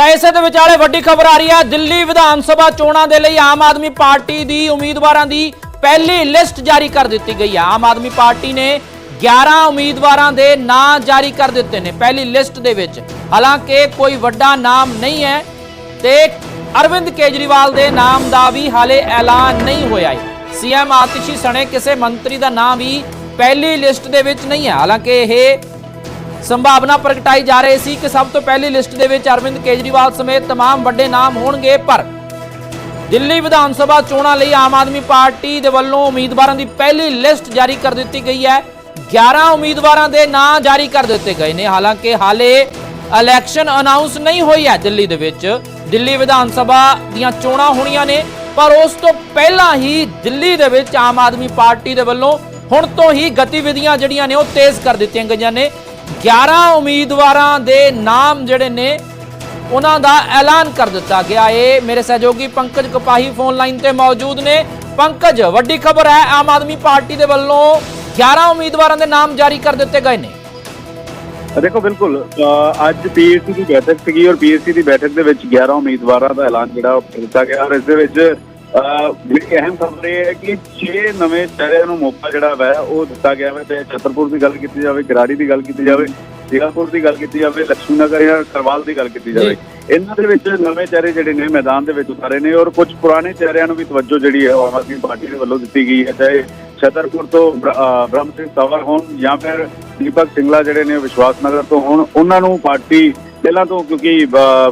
ਤਾਂ ਇਸੇ ਦੇ ਵਿਚਾਲੇ ਵੱਡੀ ਖਬਰ ਆ ਰਹੀ ਹੈ ਦਿੱਲੀ ਵਿਧਾਨ ਸਭਾ ਚੋਣਾਂ ਦੇ ਲਈ ਆਮ ਆਦਮੀ ਪਾਰਟੀ ਦੀ ਉਮੀਦਵਾਰਾਂ ਦੀ ਪਹਿਲੀ ਲਿਸਟ ਜਾਰੀ ਕਰ ਦਿੱਤੀ ਗਈ ਹੈ ਆਮ ਆਦਮੀ ਪਾਰਟੀ ਨੇ 11 ਉਮੀਦਵਾਰਾਂ ਦੇ ਨਾਂ ਜਾਰੀ ਕਰ ਦਿੱਤੇ ਨੇ ਪਹਿਲੀ ਲਿਸਟ ਦੇ ਵਿੱਚ। ਹਾਲਾਂਕਿ ਕੋਈ ਵੱਡਾ ਨਾਮ ਨਹੀਂ ਹੈ ਤੇ ਅਰਵਿੰਦ ਕੇਜਰੀਵਾਲ ਦੇ ਨਾਮ ਦਾ ਵੀ ਹਾਲੇ ਐਲਾਨ ਨਹੀਂ ਹੋਇਆ ਹੈ। ਸੀਐਮ ਆਤਿਸ਼ੀ ਸਣੇ ਕਿਸੇ ਮੰਤਰੀ ਦਾ ਨਾਮ ਵੀ ਪਹਿਲੀ ਲਿਸਟ ਦੇ ਵਿੱਚ ਨਹੀਂ ਹੈ। ਹਾਲਾਂਕਿ ਇਹ ਸੰਭਾਵਨਾ ਪ੍ਰਗਟਾਈ ਜਾ ਰਹੀ ਸੀ ਕਿ ਸਭ ਤੋਂ ਪਹਿਲੀ ਲਿਸਟ ਦੇ ਵਿੱਚ ਅਰਵਿੰਦ ਕੇਜਰੀਵਾਲ ਸਮੇਤ तमाम ਵੱਡੇ ਨਾਮ ਹੋਣਗੇ ਪਰ ਦਿੱਲੀ ਵਿਧਾਨ ਸਭਾ ਚੋਣਾਂ ਲਈ ਆਮ ਆਦਮੀ ਪਾਰਟੀ ਦੇ ਵੱਲੋਂ ਉਮੀਦਵਾਰਾਂ ਦੀ ਪਹਿਲੀ ਲਿਸਟ ਜਾਰੀ ਕਰ ਦਿੱਤੀ ਗਈ ਹੈ 11 ਉਮੀਦਵਾਰਾਂ ਦੇ ਨਾਂ ਜਾਰੀ ਕਰ ਦਿੱਤੇ ਗਏ ਨੇ ਹਾਲਾਂਕਿ ਹਾਲੇ ਇਲੈਕਸ਼ਨ ਅਨਾਉਂਸ ਨਹੀਂ ਹੋਈ ਹੈ ਦਿੱਲੀ ਦੇ ਵਿੱਚ ਦਿੱਲੀ ਵਿਧਾਨ ਸਭਾ ਦੀਆਂ ਚੋਣਾਂ ਹੋਣੀਆਂ ਨੇ ਪਰ ਉਸ ਤੋਂ ਪਹਿਲਾਂ ਹੀ ਦਿੱਲੀ ਦੇ ਵਿੱਚ ਆਮ ਆਦਮੀ ਪਾਰਟੀ ਦੇ ਵੱਲੋਂ ਹੁਣ ਤੋਂ ਹੀ ਗਤੀਵਿਧੀਆਂ ਜਿਹੜੀਆਂ ਨੇ ਉਹ ਤੇਜ਼ ਕਰ ਦਿੱਤੀਆਂ ਗਈਆਂ ਨੇ 11 ਉਮੀਦਵਾਰਾਂ ਦੇ ਨਾਮ ਜਿਹੜੇ ਨੇ ਉਹਨਾਂ ਦਾ ਐਲਾਨ ਕਰ ਦਿੱਤਾ ਗਿਆ ਏ। ਮੇਰੇ ਸਹਿਯੋਗੀ ਪੰਕਜ ਕਪਾਹੀ ਫੋਨ ਲਾਈਨ ਤੇ ਮੌਜੂਦ ਨੇ। ਪੰਕਜ ਵੱਡੀ ਖਬਰ ਹੈ ਆਮ ਆਦਮੀ ਪਾਰਟੀ ਦੇ ਵੱਲੋਂ 11 ਉਮੀਦਵਾਰਾਂ ਦੇ ਨਾਮ ਜਾਰੀ ਕਰ ਦਿੱਤੇ ਗਏ ਨੇ। ਦੇਖੋ ਬਿਲਕੁਲ ਅ, ਅੱਜ ਪੀਐਸਸੀ ਦੀ ਬੈਠਕ ਸੀਗੀ ਔਰ ਪੀਐਸਸੀ ਦੀ ਬੈਠਕ ਦੇ ਵਿੱਚ 11 ਉਮੀਦਵਾਰਾਂ ਦਾ ਐਲਾਨ ਜਿਹੜਾ ਕੀਤਾ ਗਿਆ ਔਰ ਇਸ ਦੇ ਵਿੱਚ ਜਿਹੜੀ ਅਹਿਮ ਖਬਰ ਇਹ ਹੈ ਕਿ 6 ਨਵੇਂ ਚਿਹਰਿਆਂ ਨੂੰ ਮੌਕਾ ਜਿਹੜਾ ਵੈ ਉਹ ਦਿੱਤਾ ਗਿਆ ਹੈ ਤੇ ਛਤਰਪੁਰ ਦੀ ਗੱਲ ਕੀਤੀ ਜਾਵੇ ਗਰਾੜੀ ਦੀ ਗੱਲ ਕੀਤੀ ਜਾਵੇ ਸਿੰਘਾਪੁਰ ਦੀ ਗੱਲ ਕੀਤੀ ਜਾਵੇ ਲక్ష్ਮੀ ਨਗਰ ਜਾਂ ਕਰਵਾਲ ਦੀ ਗੱਲ ਕੀਤੀ ਜਾਵੇ। ਇਹਨਾਂ ਦੇ ਵਿੱਚ ਨਵੇਂ ਚਿਹਰੇ ਜਿਹੜੇ ਨੇ ਮੈਦਾਨ ਦੇ ਵਿੱਚ ਉਤਾਰੇ ਨੇ ਔਰ ਕੁਝ ਪੁਰਾਣੇ ਚਿਹਰਿਆਂ ਨੂੰ ਵੀ ਤਵੱਜੋ ਜਿਹੜੀ ਹੈ ਆਮ ਆਦਮੀ ਪਾਰਟੀ ਦੇ ਵੱਲੋਂ ਦਿੱਤੀ ਗਈ ਹੈ। ਚਾਹੇ ਛਤਰਪੁਰ ਤੋਂ ਬ੍ਰਹਮ ਸਿੰਘ ਤਵਰ ਹੋਣ ਜਾਂ ਫਿਰ ਦੀਪਕ ਸਿੰਗਲਾ ਜਿਹੜੇ ਨੇ ਵਿਸ਼ਵਾਸ ਨਗਰ ਤੋਂ ਹੋਣ ਉਹਨਾਂ ਨੂੰ ਪਾਰਟੀ ਪਹਿਲਾਂ ਤੋਂ ਕਿਉਂਕਿ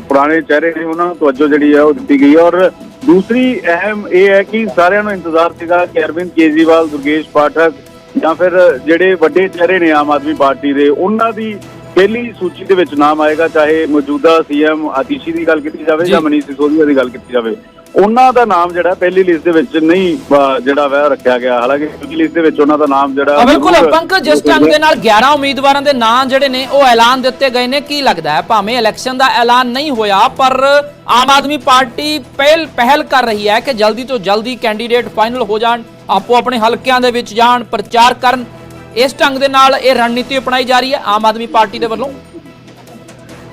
ਪੁਰਾਣੇ ਚਿਹਰੇ ਨੇ ਉਹਨਾਂ ਨੂੰ ਤਵੱਜੋ ਜਿਹੜੀ ਹੈ ਉਹ ਦਿੱਤੀ ਗਈ ਹੈ ਔਰ ਦੂਸਰੀ ਅਹਿਮ ਇਹ ਹੈ ਕਿ ਸਾਰਿਆਂ ਨੂੰ ਇੰਤਜ਼ਾਰ ਸੀਗਾ ਕਿ ਅਰਵਿੰਦ ਕੇਜਰੀਵਾਲ ਦੁਰਗੇਸ਼ ਪਾਠਕ ਜਾਂ ਫਿਰ ਜਿਹੜੇ ਵੱਡੇ ਚਿਹਰੇ ਨੇ ਆਮ ਆਦਮੀ ਪਾਰਟੀ ਦੇ ਉਹਨਾਂ ਦੀ ਪਹਿਲੀ ਸੂਚੀ ਦੇ ਵਿੱਚ ਨਾਮ ਆਏਗਾ ਚਾਹੇ ਮੌਜੂਦਾ ਸੀਐਮ ਆਤੀਸ਼ੀ ਦੀ ਗੱਲ ਕੀਤੀ ਜਾਵੇ ਜੀ। ਜਾਂ ਮਨੀਸ਼ ਸਿਸੋਦੀਆ ਦੀ ਗੱਲ ਕੀਤੀ ਜਾਵੇ ਉਹਨਾਂ ਦਾ ਨਾਮ ਜਿਹੜਾ ਪਹਿਲੀ ਲਿਸਟ ਦੇ ਵਿੱਚ ਨਹੀਂ ਜਿਹੜਾ ਵਾ ਰੱਖਿਆ ਗਿਆ। ਹਾਲਾਂਕਿ ਦੂਜੀ ਲਿਸਟ ਦੇ ਵਿੱਚ ਉਹਨਾਂ ਦਾ ਨਾਮ ਜਿਹੜਾ ਬਿਲਕੁਲ ਪੰਕਜ ਜਿਸ ਦੇ ਨਾਲ 11 ਉਮੀਦਵਾਰਾਂ ਦੇ ਨਾਂ ਜਿਹੜੇ ਨੇ ਉਹ ਐਲਾਨ ਦਿੱਤੇ ਗਏ ਨੇ। ਕੀ ਲੱਗਦਾ ਹੈ? ਭਾਵੇਂ ਇਲੈਕਸ਼ਨ ਦਾ ਐਲਾਨ ਨਹੀਂ ਹੋਇਆ ਪਰ ਆਮ ਆਦਮੀ ਪਾਰਟੀ ਪਹਿਲ ਪਹਿਲ ਕਰ ਰਹੀ ਹੈ ਕਿ ਜਲਦੀ ਤੋਂ ਜਲਦੀ ਕੈਂਡੀਡੇਟ ਫਾਈਨਲ ਹੋ ਜਾਣ ਆਪੋ ਆਪਣੇ ਹਲਕਿਆਂ ਦੇ ਵਿੱਚ ਜਾਣ ਪ੍ਰਚਾਰ ਕਰਨ। ਇਸ ਢੰਗ ਦੇ ਨਾਲ ਇਹ ਰਣਨੀਤੀ ਅਪਣਾਈ ਜਾ ਰਹੀ ਹੈ ਆਮ ਆਦਮੀ ਪਾਰਟੀ ਦੇ ਵੱਲੋਂ।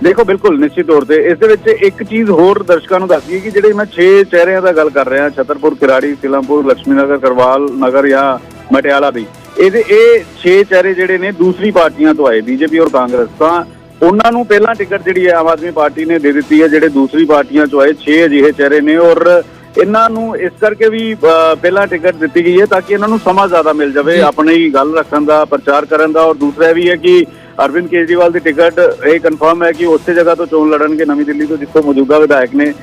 ਦੇਖੋ ਬਿਲਕੁਲ ਨਿਸ਼ਚਿਤ ਤੌਰ ਤੇ ਇਸ ਦੇ ਵਿੱਚ ਇੱਕ ਚੀਜ਼ ਹੋਰ ਦਰਸ਼ਕਾਂ ਨੂੰ ਦੱਸਦੀ ਹੈ ਕਿ ਜਿਹੜੇ ਮੈਂ 6 ਚਿਹਰਿਆਂ ਦਾ ਗੱਲ ਕਰ ਰਿਹਾ ਛਤਰਪੁਰ ਕਿਰਾੜੀ ਸਿਲਮਪੁਰ ਲక్ష్ਮੀ ਨਗਰ ਕਰਵਾਲ ਨਗਰ ਜਾਂ ਮਟਿਆਲਾ ਦੀ। ਇਹਦੇ ਇਹ 6 ਚਿਹਰੇ ਜਿਹੜੇ ਨੇ ਦੂਸਰੀ ਪਾਰਟੀਆਂ ਤੋਂ ਆਏ ਬੀਜੇਪੀ ਔਰ ਕਾਂਗਰਸ। ਤਾਂ ਉਹਨਾਂ ਨੂੰ ਪਹਿਲਾਂ ਟਿਕਟ ਜਿਹੜੀ ਹੈ ਆਮ ਆਦਮੀ ਪਾਰਟੀ ਨੇ ਦੇ ਦਿੱਤੀ ਹੈ ਜਿਹੜੇ ਦੂਸਰੀ ਪਾਰਟੀਆਂ ਤੋਂ ਆਏ 6 ਅਜਿਹੇ ਚਿਹਰੇ ਨੇ ਔਰ ਇਹਨਾਂ ਨੂੰ ਇਸ ਕਰਕੇ ਵੀ ਪਹਿਲਾਂ ਟਿਕਟ ਦਿੱਤੀ ਗਈ ਹੈ ਤਾਂ ਕਿ ਇਹਨਾਂ ਨੂੰ ਸਮਾਂ ਜ਼ਿਆਦਾ ਮਿਲ ਜਾਵੇ ਆਪਣੀ ਗੱਲ ਰੱਖਣ ਦਾ ਪ੍ਰਚਾਰ ਕਰਨ ਦਾ ਔਰ ਦੂਸਰਾ ਵੀ ਹੈ ਕਿ ਅਰਵਿੰਦ ਕੇਜਰੀਵਾਲ ਦੀ ਟਿਕਟ, ਇਹ ਕਨਫਰਮ ਹੈ ਕਿ ਉਸੇ ਜਗ੍ਹਾ ਤੋਂ ਚੋਣ ਲੜਨਗੇ ਨਵੀਂ ਦਿੱਲੀ ਤੋਂ, ਜਿੱਥੋਂ ਮੌਜੂਦਾ ਵਿਧਾਇਕ ਨੇ।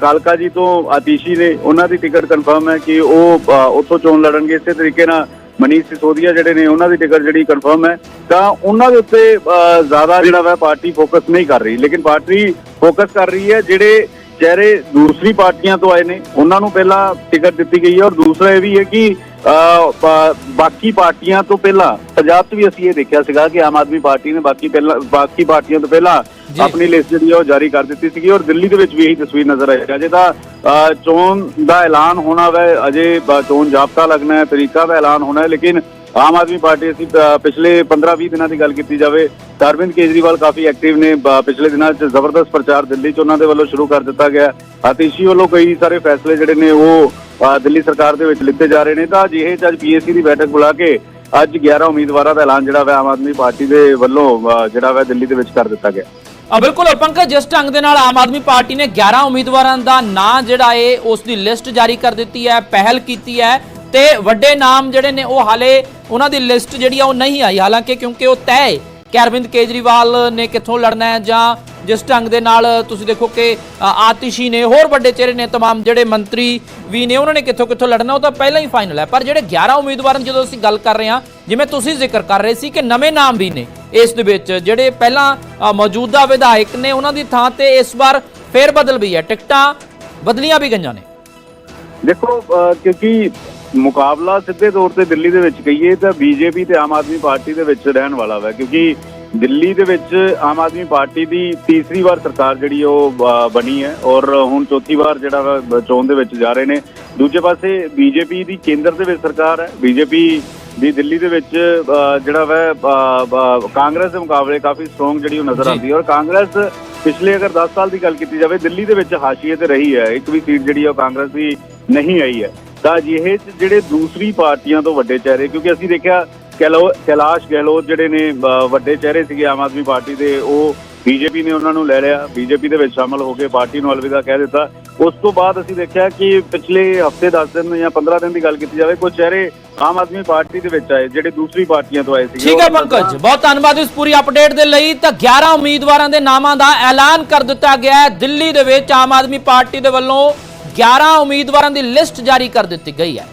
ਕਾਲਕਾ ਜੀ ਤੋਂ ਆਤੀਸ਼ੀ ਨੇ, ਉਹਨਾਂ ਦੀ ਟਿਕਟ ਕਨਫਰਮ ਹੈ ਕਿ ਉਹ ਉੱਥੋਂ ਚੋਣ ਲੜਨਗੇ। ਇਸੇ ਤਰੀਕੇ ਨਾਲ ਮਨੀਸ਼ ਸਿਸੋਦੀਆ ਜਿਹੜੇ ਨੇ, ਉਹਨਾਂ ਦੀ ਟਿਕਟ ਜਿਹੜੀ ਕਨਫਰਮ ਹੈ। ਤਾਂ ਉਹਨਾਂ ਦੇ ਉੱਤੇ ਜ਼ਿਆਦਾ ਜਿਹੜਾ ਵਾ ਪਾਰਟੀ ਫੋਕਸ ਨਹੀਂ ਕਰ ਰਹੀ। ਲੇਕਿਨ ਪਾਰਟੀ ਫੋਕਸ ਕਰ ਰਹੀ ਹੈ, ਜਿਹੜੇ ਚਿਹਰੇ ਦੂਸਰੀ ਪਾਰਟੀਆਂ ਤੋਂ ਆਏ ਨੇ, ਉਹਨਾਂ ਨੂੰ ਪਹਿਲਾਂ ਟਿਕਟ ਦਿੱਤੀ ਗਈ ਹੈ। ਔਰ ਦੂਸਰਾ ਇਹ ਵੀ ਹੈ ਕਿ ਬਾਕੀ ਪਾਰਟੀਆਂ ਤੋਂ ਪਹਿਲਾਂ ਪੰਜਾਬ 'ਚ ਵੀ ਅਸੀਂ ਇਹ ਦੇਖਿਆ ਸੀਗਾ ਕਿ ਆਮ ਆਦਮੀ ਪਾਰਟੀ ਨੇ ਬਾਕੀ ਪਹਿਲਾਂ ਬਾਕੀ ਪਾਰਟੀਆਂ ਤੋਂ ਪਹਿਲਾਂ। ਆਪਣੀ ਲਿਸਟ ਜਿਹੜੀ ਉਹ ਜਾਰੀ ਕਰ ਦਿੱਤੀ ਸੀਗੀ ਔਰ ਦਿੱਲੀ ਦੇ ਵਿੱਚ ਵੀ ਇਹੀ ਤਸਵੀਰ ਨਜ਼ਰ ਆਈ ਅਜੇ ਤਾਂ ਚੋਣ ਦਾ ਐਲਾਨ ਹੋਣਾ ਵੈ ਅਜੇ ਚੋਣ ਜਾਬਤਾ ਲੱਗਣਾ ਹੈ ਤਰੀਕਾ ਦਾ ਐਲਾਨ ਹੋਣਾ ਹੈ ਲੇਕਿਨ ਆਮ ਆਦਮੀ ਪਾਰਟੀ ਅਸੀਂ ਪਿਛਲੇ 15-20 ਦਿਨਾਂ ਦੀ ਗੱਲ ਕੀਤੀ ਜਾਵੇ ਅਰਵਿੰਦ ਕੇਜਰੀਵਾਲ ਕਾਫੀ ਐਕਟਿਵ ਨੇ ਪਿਛਲੇ ਦਿਨਾਂ 'ਚ ਜ਼ਬਰਦਸਤ ਪ੍ਰਚਾਰ ਦਿੱਲੀ 'ਚ ਉਹਨਾਂ ਦੇ ਵੱਲੋਂ ਸ਼ੁਰੂ ਕਰ ਦਿੱਤਾ ਗਿਆ ਆਤੀਸ਼ੀ ਵੱਲੋਂ ਕਈ ਸਾਰੇ ਫੈਸਲੇ ਜਿਹੜੇ ਨੇ ਉਹ ਦਿੱਲੀ ਸਰਕਾਰ ਦੇ ਵਿੱਚ ਲਿੱਤੇ ਜਾ ਰਹੇ ਨੇ ਤਾਂ ਜਿਹੇ ਅੱਜ ਪੀਐਸਸੀ ਦੀ ਬੈਠਕ ਬੁਲਾ ਕੇ ਅੱਜ 11 ਉਮੀਦਵਾਰਾਂ ਦਾ ਐਲਾਨ ਜਿਹੜਾ ਵਾ ਆਮ ਆਦਮੀ ਪਾਰਟੀ ਦੇ ਵੱਲੋਂ ਜਿਹੜਾ ਵਾ ਦਿੱਲੀ ਦੇ ਵਿੱਚ ਕਰ ਦਿੱਤਾ ਗਿਆ। ਆ ਬਿਲਕੁਲ ਪੰਕਜ ਜਿਸ ਢੰਗ ਦੇ ਨਾਲ ਆਮ ਆਦਮੀ ਪਾਰਟੀ ਨੇ 11 ਉਮੀਦਵਾਰਾਂ ਦਾ ਨਾਂ ਜਿਹੜਾ ਏ, ਉਸ ਦੀ ਲਿਸਟ ਜਾਰੀ ਕਰ ਦਿੱਤੀ ਹੈ, ਪਹਿਲ ਕੀਤੀ ਹੈ ਤੇ ਵੱਡੇ ਨਾਮ ਜਿਹੜੇ ਨੇ ਉਹ ਹਾਲੇ ਉਹਨਾਂ ਦੀ ਲਿਸਟ ਜਿਹੜੀ ਆ ਉਹ ਨਹੀਂ ਆਈ। ਹਾਲਾਂਕਿ ਕਿਉਂਕਿ ਉਹ ਤੈਅ ਹੈ ਕਿ ਅਰਵਿੰਦ ਕੇਜਰੀਵਾਲ ਨੇ ਕਿੱਥੋਂ ਲੜਨਾ ਹੈ ਜਾਂ ਜਿਸ ਢੰਗ ਦੇ ਨਾਲ ਤੁਸੀਂ ਦੇਖੋ ਕਿ ਅ, ਆਤਿਸ਼ੀ ਨੇ ਹੋਰ ਵੱਡੇ ਚਿਹਰੇ ਨੇ तमाम ਜਿਹੜੇ ਮੰਤਰੀ ਵੀ ਨੇ ਉਹਨਾਂ ਨੇ ਕਿੱਥੋਂ ਕਿੱਥੋਂ ਲੜਨਾ ਉਹ ਤਾਂ ਪਹਿਲਾਂ ਹੀ ਫਾਈਨਲ ਹੈ ਪਰ ਜਿਹੜੇ 11 ਉਮੀਦਵਾਰਾਂ ਦੀ ਜਦੋਂ ਅਸੀਂ ਗੱਲ ਕਰ ਰਹੇ ਹਾਂ ਜਿਵੇਂ ਤੁਸੀਂ ਜ਼ਿਕਰ ਕਰ ਰਹੇ ਸੀ ਕਿ ਨਵੇਂ ਨਾਮ ਵੀ ਨੇ ਇਸ ਦੇ ਵਿੱਚ ਜਿਹੜੇ ਪਹਿਲਾਂ ਅ, ਮੌਜੂਦਾ ਵਿਧਾਇਕ ਨੇ ਉਹਨਾਂ ਦੀ ਥਾਂ ਤੇ ਇਸ ਵਾਰ ਫੇਰ ਬਦਲ ਵੀ ਹੈ ਟਿਕਟਾਂ ਬਦਲੀਆਂ ਵੀ ਗਈਆਂ ਨੇ ਦੇਖੋ ਅਹ ਕਿਉਂਕਿ ਮੁਕਾਬਲਾ ਸਿੱਧੇ ਤੌਰ ਤੇ ਦਿੱਲੀ ਦੇ ਵਿੱਚ ਕਹੀਏ ਤਾਂ ਬੀਜੇਪੀ ਤੇ ਆਮ ਆਦਮੀ ਪਾਰਟੀ ਦੇ ਵਿੱਚ ਰਹਿਣ ਵਾਲਾ ਵਾ ਕਿਉਂਕਿ ਦਿੱਲੀ ਦੇ ਵਿੱਚ ਆਮ ਆਦਮੀ ਪਾਰਟੀ ਦੀ ਤੀਸਰੀ ਵਾਰ ਸਰਕਾਰ ਜਿਹੜੀ ਉਹ ਬਣੀ ਹੈ ਔਰ ਹੁਣ ਚੌਥੀ ਵਾਰ ਜਿਹੜਾ ਚੋਣ ਦੇ ਵਿੱਚ ਜਾ ਰਹੇ ਨੇ। ਦੂਜੇ ਪਾਸੇ ਬੀਜੇਪੀ ਦੀ ਕੇਂਦਰ ਦੇ ਵਿੱਚ ਸਰਕਾਰ ਹੈ। ਬੀਜੇਪੀ ਵੀ ਦਿੱਲੀ ਦੇ ਵਿੱਚ ਜਿਹੜਾ ਵੈ ਕਾਂਗਰਸ ਦੇ ਮੁਕਾਬਲੇ ਕਾਫੀ ਸਟਰੋਂਗ ਜਿਹੜੀ ਉਹ ਨਜ਼ਰ। ਆਉਂਦੀ ਹੈ। ਔਰ ਕਾਂਗਰਸ ਪਿਛਲੇ ਅਗਰ 10 ਸਾਲ ਦੀ ਗੱਲ ਕੀਤੀ ਜਾਵੇ ਦਿੱਲੀ ਦੇ ਵਿੱਚ ਹਾਸ਼ੀਏ ਤੇ ਰਹੀ ਹੈ। ਇੱਕ ਵੀ ਸੀਟ ਜਿਹੜੀ ਉਹ ਕਾਂਗਰਸ ਦੀ ਨਹੀਂ ਆਈ ਹੈ। ਤਾਂ 'ਚ ਜਿਹੜੇ ਦੂਸਰੀ ਪਾਰਟੀਆਂ ਤੋਂ ਵੱਡੇ ਚਿਹਰੇ ਕਿਉਂਕਿ ਅਸੀਂ ਦੇਖਿਆ ਕੈਲਾਸ਼ ਗਹਿਲੋਤ ਜਿਹੜੇ ਨੇ ਵੱਡੇ ਚਿਹਰੇ ਸੀਗੇ ਆਮ ਆਦਮੀ ਪਾਰਟੀ ਦੇ ਉਹ ਬੀਜੇਪੀ ਨੇ ਉਹਨਾਂ ਨੂੰ ਲੈ ਲਿਆ। ਬੀਜੇਪੀ ਦੇ ਵਿੱਚ ਸ਼ਾਮਲ ਹੋ ਕੇ ਪਾਰਟੀ ਨੂੰ ਅਲਵਿਦਾ ਕਹਿ ਦਿੱਤਾ। ਉਸ ਤੋਂ ਬਾਅਦ ਅਸੀਂ ਦੇਖਿਆ ਕਿ ਪਿਛਲੇ ਹਫ਼ਤੇ 10 ਦਿਨ ਜਾਂ 15 ਦਿਨ ਦੀ ਗੱਲ ਕੀਤੀ ਜਾਵੇ ਕੁਝ ਚਿਹਰੇ ਆਮ ਆਦਮੀ ਪਾਰਟੀ ਦੇ ਵਿੱਚ ਆਏ ਜਿਹੜੇ ਦੂਸਰੀ ਪਾਰਟੀਆਂ ਤੋਂ ਆਏ ਸੀਗੇ। ਠੀਕ ਹੈ ਪੰਕਜ ਬਹੁਤ ਧੰਨਵਾਦ ਇਸ ਪੂਰੀ ਅਪਡੇਟ ਦੇ ਲਈ। ਤਾਂ 11 ਉਮੀਦਵਾਰਾਂ ਦੇ ਨਾਮਾਂ ਦਾ ਐਲਾਨ ਕਰ ਦਿੱਤਾ ਗਿਆ ਹੈ। ਦਿੱਲੀ ਦੇ ਵਿੱਚ ਆਮ ਆਦਮੀ ਪਾਰਟੀ ਦੇ ਵੱਲੋਂ 11 ਉਮੀਦਵਾਰਾਂ ਦੀ ਲਿਸਟ ਜਾਰੀ ਕਰ ਦਿੱਤੀ ਗਈ ਹੈ।